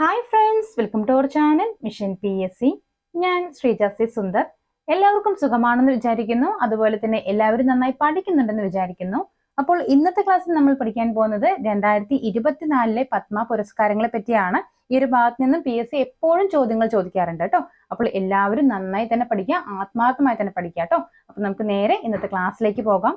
Hi friends welcome to our channel mission P S C ഞാൻ Sreeja C Sundar. എല്ലാവർക്കും സുഖമാണെന്ന് വിചാരിക്കുന്നു. അതുപോലെ തന്നെ എല്ലാവരും നന്നായി പഠിക്കുന്നുണ്ടെന്ന് വിചാരിക്കുന്നു. അപ്പോൾ ഇന്നത്തെ ക്ലാസ്സിൽ നമ്മൾ പഠിക്കാൻ പോകുന്നത് രണ്ടായിരത്തി ഇരുപത്തിനാലിലെ പത്മ പുരസ്കാരങ്ങളെ പറ്റിയാണ്. ഈ ഒരു ഭാഗത്ത് നിന്നും പി എസ് സി എപ്പോഴും ചോദ്യങ്ങൾ ചോദിക്കാറുണ്ട് കേട്ടോ. അപ്പോൾ എല്ലാവരും നന്നായി തന്നെ പഠിക്കുക ആത്മാർത്ഥമായി തന്നെ പഠിക്കുക കേട്ടോ. അപ്പൊ നമുക്ക് നേരെ ഇന്നത്തെ ക്ലാസ്സിലേക്ക് പോകാം.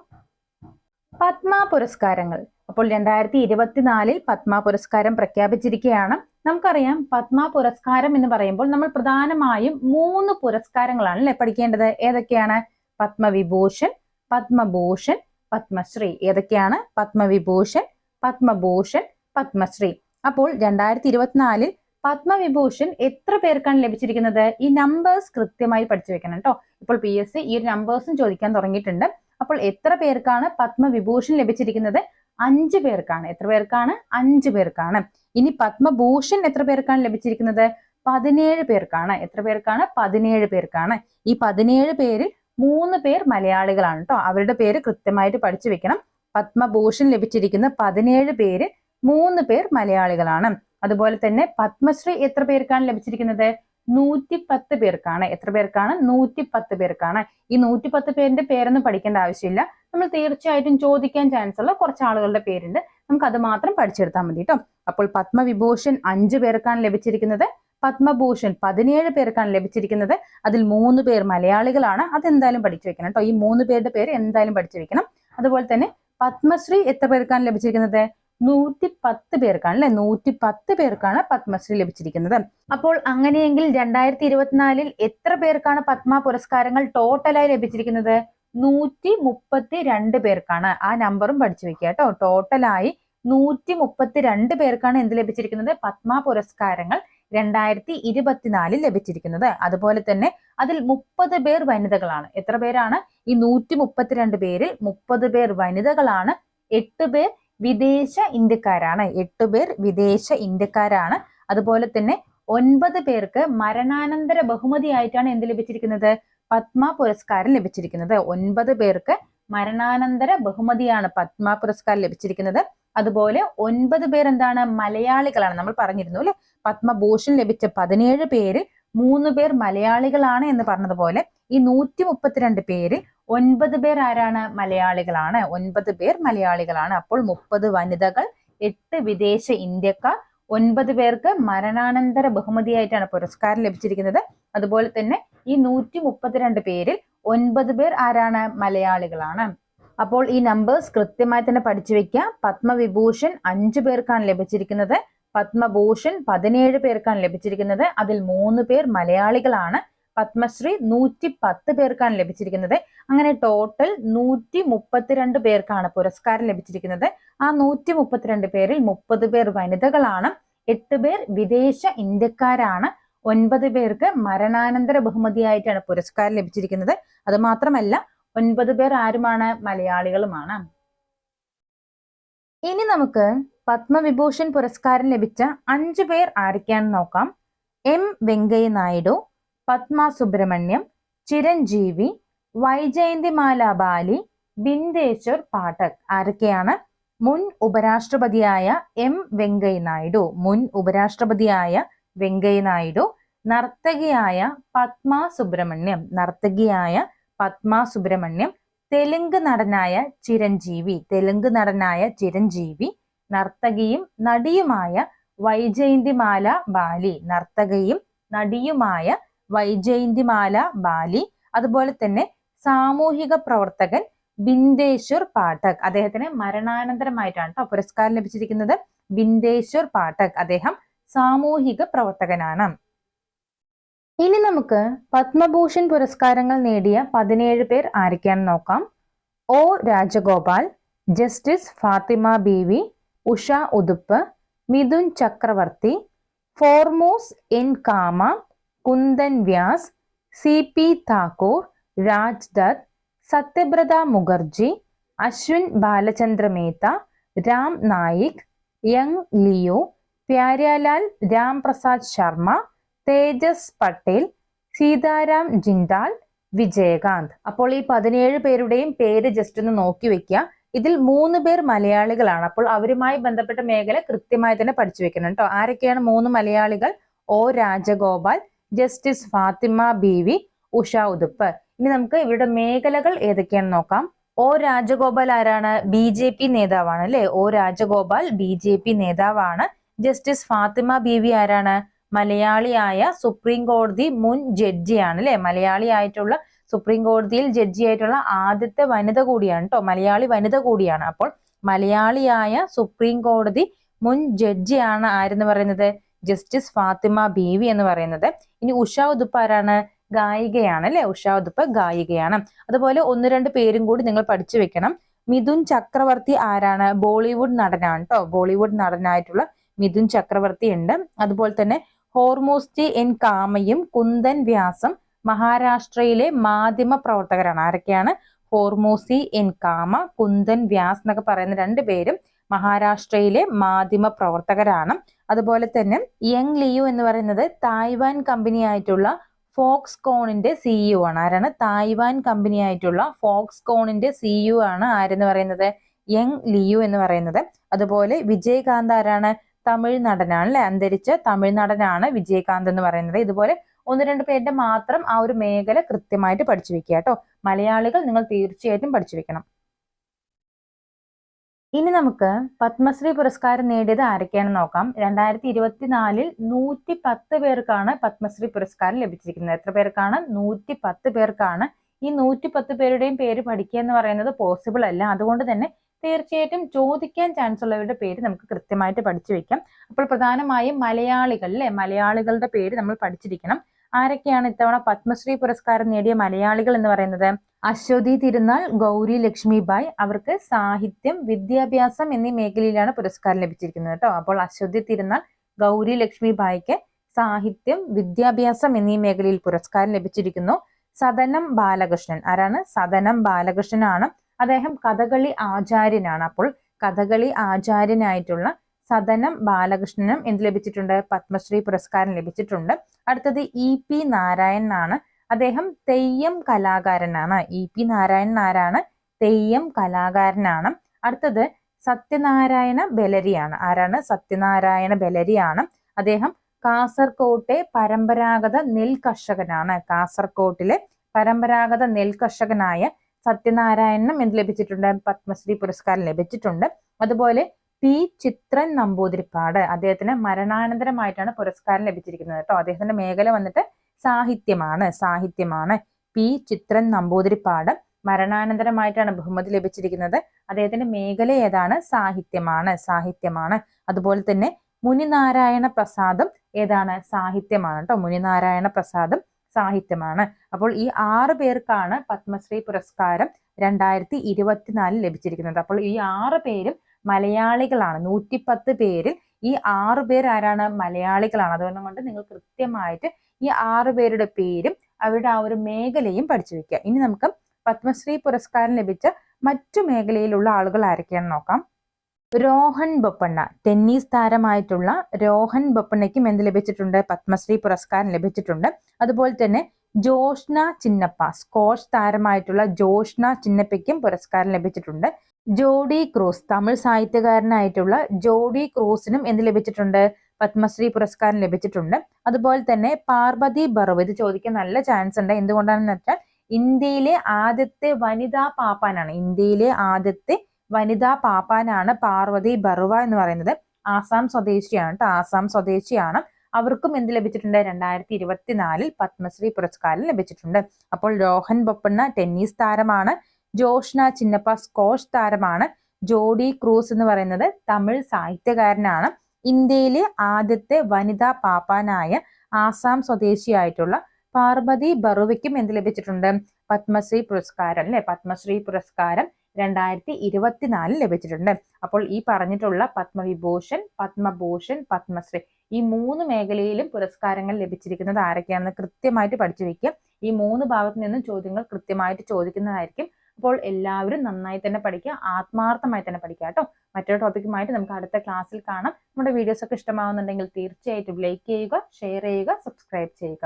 പത്മ പുരസ്കാരങ്ങൾ. അപ്പോൾ രണ്ടായിരത്തി ഇരുപത്തിനാലിൽ പത്മ പുരസ്കാരം പ്രഖ്യാപിച്ചിരിക്കുകയാണ്. നമുക്കറിയാം പത്മ പുരസ്കാരം എന്ന് പറയുമ്പോൾ നമ്മൾ പ്രധാനമായും മൂന്ന് പുരസ്കാരങ്ങളാണ് അല്ലെ പഠിക്കേണ്ടത്? ഏതൊക്കെയാണ്? പത്മവിഭൂഷൺ പത്മഭൂഷൺ പത്മശ്രീ. ഏതൊക്കെയാണ്? പത്മവിഭൂഷൺ പത്മഭൂഷൺ പത്മശ്രീ. അപ്പോൾ രണ്ടായിരത്തി ഇരുപത്തിനാലിൽ പത്മവിഭൂഷൺ എത്ര പേർക്കാണ് ലഭിച്ചിരിക്കുന്നത്? ഈ നമ്പേഴ്സ് കൃത്യമായി പഠിച്ചു വെക്കണം കേട്ടോ. ഇപ്പോൾ പി എസ് സി ഈ ഒരു നമ്പേഴ്സും ചോദിക്കാൻ തുടങ്ങിയിട്ടുണ്ട്. അപ്പോൾ എത്ര പേർക്കാണ് പത്മവിഭൂഷൺ ലഭിച്ചിരിക്കുന്നത്? അഞ്ച് പേർക്കാണ്. എത്ര പേർക്കാണ്? അഞ്ചു പേർക്കാണ്. ഇനി പത്മഭൂഷൺ എത്ര പേർക്കാണ് ലഭിച്ചിരിക്കുന്നത്? പതിനേഴ് പേർക്കാണ്. എത്ര പേർക്കാണ്? പതിനേഴ് പേർക്കാണ്. ഈ പതിനേഴ് പേരിൽ മൂന്ന് പേർ മലയാളികളാണ് കേട്ടോ അവരുടെ പേര് കൃത്യമായിട്ട് പഠിച്ചു വെക്കണം. പത്മഭൂഷൺ ലഭിച്ചിരിക്കുന്ന പതിനേഴ് പേര് മൂന്ന് പേർ മലയാളികളാണ്. അതുപോലെ തന്നെ പത്മശ്രീ എത്ര പേർക്കാണ് ലഭിച്ചിരിക്കുന്നത്? നൂറ്റി പത്ത് പേർക്കാണ്. എത്ര പേർക്കാണ്? നൂറ്റി പത്ത് പേർക്കാണ്. ഈ നൂറ്റി പത്ത് പേരിന്റെ പേരൊന്നും പഠിക്കേണ്ട ആവശ്യമില്ല. നമ്മൾ തീർച്ചയായിട്ടും ചോദിക്കാൻ ചാൻസ് ഉള്ള കുറച്ച് ആളുകളുടെ പേരുണ്ട്. നമുക്ക് അത് മാത്രം പഠിച്ചെടുത്താൽ മതി കേട്ടോ അപ്പോൾ പത്മവിഭൂഷൺ അഞ്ചു പേർക്കാണ് ലഭിച്ചിരിക്കുന്നത്. പത്മഭൂഷൺ പതിനേഴ് പേർക്കാണ് ലഭിച്ചിരിക്കുന്നത്. അതിൽ മൂന്ന് പേർ മലയാളികളാണ്. അതെന്തായാലും പഠിച്ചു വെക്കണം കേട്ടോ ഈ മൂന്ന് പേരുടെ പേര് എന്തായാലും പഠിച്ചു വെക്കണം. അതുപോലെ തന്നെ പത്മശ്രീ എത്ര പേർക്കാണ് ലഭിച്ചിരിക്കുന്നത്? നൂറ്റി പത്ത് പേർക്കാണ് അല്ലെ? നൂറ്റി പത്ത് പേർക്കാണ് പത്മശ്രീ ലഭിച്ചിരിക്കുന്നത്. അപ്പോൾ അങ്ങനെയെങ്കിൽ രണ്ടായിരത്തി ഇരുപത്തിനാലിൽ എത്ര പേർക്കാണ് പത്മ പുരസ്കാരങ്ങൾ ടോട്ടലായി ലഭിച്ചിരിക്കുന്നത്? നൂറ്റി മുപ്പത്തി രണ്ട് പേർക്കാണ്. ആ നമ്പറും പഠിച്ചു വെക്കുക കേട്ടോ. ടോട്ടലായി നൂറ്റി മുപ്പത്തി രണ്ട് പേർക്കാണ് എന്ത് ലഭിച്ചിരിക്കുന്നത്? പത്മ പുരസ്കാരങ്ങൾ രണ്ടായിരത്തി ഇരുപത്തിനാലിൽ ലഭിച്ചിരിക്കുന്നത്. അതുപോലെ തന്നെ അതിൽ മുപ്പത് പേർ വനിതകളാണ്. എത്ര പേരാണ്? ഈ നൂറ്റി മുപ്പത്തിരണ്ട് പേരിൽ മുപ്പത് പേർ വനിതകളാണ്. എട്ട് പേർ വിദേശ ഇന്ത്യക്കാരാണ്. എട്ട് പേർ വിദേശ ഇന്ത്യക്കാരാണ്. അതുപോലെ തന്നെ ഒൻപത് പേർക്ക് മരണാനന്തര ബഹുമതിയായിട്ടാണ് എന്ത് ലഭിച്ചിരിക്കുന്നത്? പത്മ പുരസ്കാരം ലഭിച്ചിരിക്കുന്നത്. ഒൻപത് പേർക്ക് മരണാനന്തര ബഹുമതിയാണ് പത്മ പുരസ്കാരം ലഭിച്ചിരിക്കുന്നത്. അതുപോലെ ഒൻപത് പേർ എന്താണ്? മലയാളികളാണ്. നമ്മൾ പറഞ്ഞിരുന്നു അല്ലെ? പത്മഭൂഷൺ ലഭിച്ച പതിനേഴ് പേര് മൂന്ന് പേർ മലയാളികളാണ് എന്ന് പറഞ്ഞതുപോലെ ഈ നൂറ്റി മുപ്പത്തിരണ്ട് പേര് ഒൻപത് പേർ ആരാണ് മലയാളികളാണ്? ഒൻപത് പേർ മലയാളികളാണ്. അപ്പോൾ മുപ്പത് വനിതകൾ എട്ട് വിദേശ ഇന്ത്യക്കാർ ഒൻപത് പേർക്ക് മരണാനന്തര ബഹുമതിയായിട്ടാണ് പുരസ്കാരം ലഭിച്ചിരിക്കുന്നത്. അതുപോലെ തന്നെ ഈ നൂറ്റി മുപ്പത്തിരണ്ട് പേരിൽ ഒൻപത് പേർ ആരാണ് മലയാളികളാണ്. അപ്പോൾ ഈ നമ്പേഴ്സ് കൃത്യമായി തന്നെ പഠിച്ചു വെക്കുക പത്മവിഭൂഷൺ അഞ്ചു പേർക്കാണ് ലഭിച്ചിരിക്കുന്നത്. പത്മഭൂഷൺ പതിനേഴ് പേർക്കാണ് ലഭിച്ചിരിക്കുന്നത്. അതിൽ മൂന്ന് പേർ മലയാളികളാണ്. പത്മശ്രീ നൂറ്റി പത്ത് പേർക്കാണ് ലഭിച്ചിരിക്കുന്നത്. അങ്ങനെ ടോട്ടൽ നൂറ്റി മുപ്പത്തിരണ്ട് പേർക്കാണ് പുരസ്കാരം ലഭിച്ചിരിക്കുന്നത്. ആ നൂറ്റി മുപ്പത്തിരണ്ട് പേരിൽ മുപ്പത് പേർ വനിതകളാണ് എട്ട് പേർ വിദേശ ഇന്ത്യക്കാരാണ് ഒൻപത് പേർക്ക് മരണാനന്തര ബഹുമതിയായിട്ടാണ് പുരസ്കാരം ലഭിച്ചിരിക്കുന്നത്. അത് മാത്രമല്ല ഒൻപത് പേർ ആരുമാണ്? മലയാളികളുമാണ്. ഇനി നമുക്ക് പത്മവിഭൂഷൺ പുരസ്കാരം ലഭിച്ച അഞ്ചു പേർ ആരൊക്കെയാണെന്ന് നോക്കാം. എം വെങ്കയ്യ നായിഡു പത്മ സുബ്രഹ്മണ്യം ചിരഞ്ജീവി വൈജയന്തിമാല ബാലി ബിന്ദേശ്വർ പാഠക്. ആരൊക്കെയാണ്? മുൻ ഉപരാഷ്ട്രപതിയായ എം വെങ്കയ്യ നായിഡു മുൻ ഉപരാഷ്ട്രപതിയായ വെങ്കയ്യ നായിഡു നർത്തകിയായ പത്മ സുബ്രഹ്മണ്യം നർത്തകിയായ പത്മ സുബ്രഹ്മണ്യം തെലുങ്ക് നടനായ ചിരഞ്ജീവി. തെലുങ്ക് നടനായ ചിരഞ്ജീവി. നർത്തകിയും നടിയുമായ വൈജയന്തിമാല ബാലി. നർത്തകയും നടിയുമായ വൈജയന്തിമാല ബാലി അതുപോലെ തന്നെ സാമൂഹിക പ്രവർത്തകൻ ബിന്ദേശ്വർ പാഠക്. അദ്ദേഹത്തിന് മരണാനന്തരമായിട്ടാണ് കേട്ടോ പുരസ്കാരം ലഭിച്ചിരിക്കുന്നത്. ബിന്ദേശ്വർ പാഠക്. അദ്ദേഹം സാമൂഹിക പ്രവർത്തകനാണ്. ഇനി നമുക്ക് പത്മഭൂഷൺ പുരസ്കാരങ്ങൾ നേടിയ പതിനേഴ് പേർ ആരൊക്കെയാണെന്ന് നോക്കാം. O. Rajagopal justice Fathima Beevi Usha Uthup Mithun Chakraborty ഫോർമോസ് N Cama Kundan Vyas C P Thakur Raj Dutt Satyabrata Mukherjee Ashwin Balachandra Mehta Ram Naik Young Liu Ram Prasad Sharma Tejas Patel Sitaram Jindal Vijayakanth. അപ്പോൾ ഈ പതിനേഴ് പേരുടെയും പേര് ജസ്റ്റ് ഒന്ന് നോക്കി വെക്കുക. ഇതിൽ മൂന്ന് പേർ മലയാളികളാണ്. അപ്പോൾ അവരുമായി ബന്ധപ്പെട്ട മേഖല കൃത്യമായി തന്നെ പഠിച്ചു വെക്കണം കേട്ടോ. ആരൊക്കെയാണ് മൂന്ന് മലയാളികൾ? O Rajagopal justice Fathima Beevi Usha Uthup. ഇനി നമുക്ക് ഇവരുടെ മേഖലകൾ ഏതൊക്കെയാണെന്ന് നോക്കാം. ഒ രാജഗോപാൽ ആരാണ്? ബി ജെ പി നേതാവാണ് അല്ലെ? O Rajagopal B J P നേതാവാണ്. ജസ്റ്റിസ് ഫാത്തിമ ബി വി ആരാണ്? മലയാളിയായ സുപ്രീം കോടതി മുൻ ജഡ്ജിയാണ് അല്ലെ? മലയാളി ആയിട്ടുള്ള സുപ്രീം കോടതിയിൽ ജഡ്ജി ആയിട്ടുള്ള ആദ്യത്തെ വനിത കൂടിയാണ് കേട്ടോ മലയാളി വനിത കൂടിയാണ്. അപ്പോൾ മലയാളിയായ സുപ്രീം കോടതി മുൻ ജഡ്ജിയാണ് ആരെന്ന് പറയുന്നത്? ജസ്റ്റിസ് ഫാത്തിമ ബീവി എന്ന് പറയുന്നത്. ഇനി ഉഷ ഉദുപ്പ് ആരാണ്? ഗായികയാണ് അല്ലെ? ഉഷ ഉദുപ്പ് ഗായികയാണ്. അതുപോലെ ഒന്ന് രണ്ട് പേരും കൂടി നിങ്ങൾ പഠിച്ചു വെക്കണം. മിഥുൻ ചക്രവർത്തി ആരാണ്? ബോളിവുഡ് നടനാണ് കേട്ടോ ബോളിവുഡ് നടനായിട്ടുള്ള മിഥുൻ ചക്രവർത്തി ഉണ്ട്. അതുപോലെ തന്നെ ഹോർമോസ്റ്റി എൻ കാമയും കുന്ദൻ വ്യാസം മഹാരാഷ്ട്രയിലെ മാധ്യമ പ്രവർത്തകരാണ്. ആരൊക്കെയാണ്? ഹോർമോസി എൻ കാമ കുന്ദൻ വ്യാസ് എന്നൊക്കെ പറയുന്ന രണ്ടുപേരും മഹാരാഷ്ട്രയിലെ മാധ്യമ പ്രവർത്തകരാണ്. അതുപോലെ തന്നെ യങ് ലിയു എന്ന് പറയുന്നത് തായ്വാൻ കമ്പനി ആയിട്ടുള്ള ഫോക്സ് കോണിന്റെ സിഇഒ ആണ്. ആരാണ്? തായ്വാൻ കമ്പനി ആയിട്ടുള്ള ഫോക്സ് കോണിന്റെ സിഇഒ ആണ് ആരെന്ന് പറയുന്നത്? യങ് ലിയു എന്ന് പറയുന്നത്. അതുപോലെ വിജയകാന്ത് ആരാണ്? തമിഴ് നടനാണ് അല്ലെ? അന്തരിച്ച തമിഴ് നടനാണ് വിജയകാന്ത് എന്ന് പറയുന്നത്. ഇതുപോലെ ഒന്ന് രണ്ട് പേരുടെ മാത്രം ആ ഒരു മേഖല കൃത്യമായിട്ട് പഠിച്ചു വെക്കുക കേട്ടോ. മലയാളികൾ നിങ്ങൾ തീർച്ചയായിട്ടും പഠിച്ചു വെക്കണം. ഇനി നമുക്ക് പത്മശ്രീ പുരസ്കാരം നേടിയത് ആരൊക്കെയാണെന്ന് നോക്കാം. രണ്ടായിരത്തി ഇരുപത്തിനാലിൽ നൂറ്റി പത്ത് പേർക്കാണ് പത്മശ്രീ പുരസ്കാരം ലഭിച്ചിരിക്കുന്നത്. എത്ര പേർക്കാണ്? നൂറ്റി പത്ത് പേർക്കാണ്. ഈ നൂറ്റി പത്ത് പേരുടെയും പേര് പഠിക്കുക എന്ന് പറയുന്നത് പോസിബിൾ അല്ല. അതുകൊണ്ട് തന്നെ തീർച്ചയായിട്ടും ചോദിക്കാൻ ചാൻസ് ഉള്ളവരുടെ പേര് നമുക്ക് കൃത്യമായിട്ട് പഠിച്ചു വെക്കാം. അപ്പോൾ പ്രധാനമായും മലയാളികൾ അല്ലെ? മലയാളികളുടെ പേര് നമ്മൾ പഠിച്ചിരിക്കണം. ആരൊക്കെയാണ് ഇത്തവണ പത്മശ്രീ പുരസ്കാരം നേടിയ മലയാളികൾ എന്ന് പറയുന്നത്? അശ്വതി തിരുനാൾ ഗൗരി ലക്ഷ്മിബായ് അവർക്ക് സാഹിത്യം വിദ്യാഭ്യാസം എന്നീ മേഖലയിലാണ് പുരസ്കാരം ലഭിച്ചിരിക്കുന്നത് കേട്ടോ. അപ്പോൾ അശ്വതി തിരുനാൾ ഗൗരി ലക്ഷ്മിബായിക്ക് സാഹിത്യം വിദ്യാഭ്യാസം എന്നീ മേഖലയിൽ പുരസ്കാരം ലഭിച്ചിരിക്കുന്നു. സദനം ബാലകൃഷ്ണൻ. ആരാണ്? സദനം ബാലകൃഷ്ണനാണ്. അദ്ദേഹം കഥകളി ആചാര്യനാണ്. അപ്പോൾ കഥകളി ആചാര്യനായിട്ടുള്ള സദനം ബാലകൃഷ്ണനും എന്ത് ലഭിച്ചിട്ടുണ്ട്? പത്മശ്രീ പുരസ്കാരം ലഭിച്ചിട്ടുണ്ട്. അടുത്തത് ഇ പി നാരായണനാണ് അദ്ദേഹം തെയ്യം കലാകാരനാണ്. ഇ പി നാരായണൻ ആരാണ്? തെയ്യം കലാകാരനാണ്. അടുത്തത് സത്യനാരായണ ബലരിയാണ്. ആരാണ്? സത്യനാരായണ ബലരിയാണ്. അദ്ദേഹം കാസർകോട്ടെ പരമ്പരാഗത നെൽ കർഷകനാണ്. കാസർകോട്ടിലെ പരമ്പരാഗത നെൽ കർഷകനായ സത്യനാരായണനും എന്ത് ലഭിച്ചിട്ടുണ്ട്? പത്മശ്രീ പുരസ്കാരം ലഭിച്ചിട്ടുണ്ട്. അതുപോലെ പി ചിത്രൻ നമ്പൂതിരിപ്പാട്. അദ്ദേഹത്തിന് മരണാനന്തരമായിട്ടാണ് പുരസ്കാരം ലഭിച്ചിരിക്കുന്നത് കേട്ടോ. അദ്ദേഹത്തിന്റെ മേഖല വന്നിട്ട് സാഹിത്യമാണ് സാഹിത്യമാണ്. പി ചിത്രൻ നമ്പൂതിരിപ്പാട് മരണാനന്തരമായിട്ടാണ് ബഹുമതി ലഭിച്ചിരിക്കുന്നത്. അദ്ദേഹത്തിന്റെ മേഖല ഏതാണ്? സാഹിത്യമാണ് സാഹിത്യമാണ്. അതുപോലെ തന്നെ മുനിനാരായണ പ്രസാദും ഏതാണ്? സാഹിത്യമാണ് കേട്ടോ. മുനിനാരായണ പ്രസാദും സാഹിത്യമാണ്. അപ്പോൾ ഈ ആറ് പേർക്കാണ് പത്മശ്രീ പുരസ്കാരം രണ്ടായിരത്തി ഇരുപത്തിനാലിൽ ലഭിച്ചിരിക്കുന്നത്. അപ്പോൾ ഈ ആറ് പേരും മലയാളികളാണ്. നൂറ്റിപ്പത്ത് പേരിൽ ഈ ആറു പേർ ആരാണ്? മലയാളികളാണ്. അതുകൊണ്ട് കൊണ്ട് നിങ്ങൾ കൃത്യമായിട്ട് ഈ ആറു പേരുടെ പേരും അവരുടെ ആ ഒരു മേഖലയും പഠിച്ചു വെക്കുക. ഇനി നമുക്ക് പത്മശ്രീ പുരസ്കാരം ലഭിച്ച മറ്റു മേഖലയിലുള്ള ആളുകൾ ആരൊക്കെയാണെന്ന് നോക്കാം. രോഹൻ ബൊപ്പണ്ണ. ടെന്നീസ് താരമായിട്ടുള്ള രോഹൻ ബൊപ്പണ്ണയ്ക്കും എന്ത് ലഭിച്ചിട്ടുണ്ട്? പത്മശ്രീ പുരസ്കാരം ലഭിച്ചിട്ടുണ്ട്. അതുപോലെ തന്നെ ജോഷ്ന ചിന്നപ്പ. സ്കോഷ് താരമായിട്ടുള്ള ജോഷ്ന ചിന്നപ്പയ്ക്കും പുരസ്കാരം ലഭിച്ചിട്ടുണ്ട്. ജോഡി ക്രൂസ് തമിഴ് സാഹിത്യകാരനായിട്ടുള്ള ജോഡി ക്രൂസിനും എന്ത് ലഭിച്ചിട്ടുണ്ട്? പത്മശ്രീ പുരസ്കാരം ലഭിച്ചിട്ടുണ്ട്. അതുപോലെ തന്നെ പാർവതി ബറവ് ഇത് ചോദിക്കാൻ നല്ല ചാൻസ് ഉണ്ട്. എന്തുകൊണ്ടാണെന്ന് വെച്ചാൽ ഇന്ത്യയിലെ ആദ്യത്തെ വനിതാ പാപ്പാനാണ്. ഇന്ത്യയിലെ ആദ്യത്തെ വനിതാ പാപ്പാനാണ് പാർവതി ബറുവ എന്ന് പറയുന്നത്. ആസാം സ്വദേശിയാണ് ആസാം സ്വദേശിയാണ്. അവർക്കും എന്ത് ലഭിച്ചിട്ടുണ്ട്? രണ്ടായിരത്തി ഇരുപത്തിനാലിൽ പത്മശ്രീ പുരസ്കാരം ലഭിച്ചിട്ടുണ്ട്. അപ്പോൾ രോഹൻ ബൊപ്പണ്ണ ടെന്നീസ് താരമാണ്. ജോഷ്ന ചിന്നപ്പ സ്കോഷ് താരമാണ്. ജോഡി ക്രൂസ് എന്ന് പറയുന്നത് തമിഴ് സാഹിത്യകാരനാണ്. ഇന്ത്യയിലെ ആദ്യത്തെ വനിതാ പാപ്പാനായ ആസാം സ്വദേശിയായിട്ടുള്ള പാർവതി ബറുവയ്ക്കും എന്ത് ലഭിച്ചിട്ടുണ്ട്? പത്മശ്രീ പുരസ്കാരം അല്ലെ? പത്മശ്രീ പുരസ്കാരം രണ്ടായിരത്തി ഇരുപത്തിനാലിൽ ലഭിച്ചിട്ടുണ്ട്. അപ്പോൾ ഈ പറഞ്ഞിട്ടുള്ള പത്മവിഭൂഷൺ പത്മഭൂഷൺ പത്മശ്രീ ഈ മൂന്ന് മേഖലയിലും പുരസ്കാരങ്ങൾ ലഭിച്ചിരിക്കുന്നത് ആരൊക്കെയാണെന്ന് കൃത്യമായിട്ട് പഠിച്ചു വെക്കുക ഈ മൂന്ന് ഭാഗത്തു നിന്നും ചോദ്യങ്ങൾ കൃത്യമായിട്ട് ചോദിക്കുന്നതായിരിക്കും അപ്പോൾ എല്ലാവരും നന്നായി തന്നെ പഠിക്കുക ആത്മാർത്ഥമായി തന്നെ പഠിക്കുക കേട്ടോ. മറ്റൊരു ടോപ്പിക്കുമായിട്ട് നമുക്ക് അടുത്ത ക്ലാസ്സിൽ കാണാം. നമ്മുടെ വീഡിയോസ് ഒക്കെ ഇഷ്ടമാവുന്നുണ്ടെങ്കിൽ തീർച്ചയായിട്ടും ലൈക്ക് ചെയ്യുക ഷെയർ ചെയ്യുക സബ്സ്ക്രൈബ് ചെയ്യുക.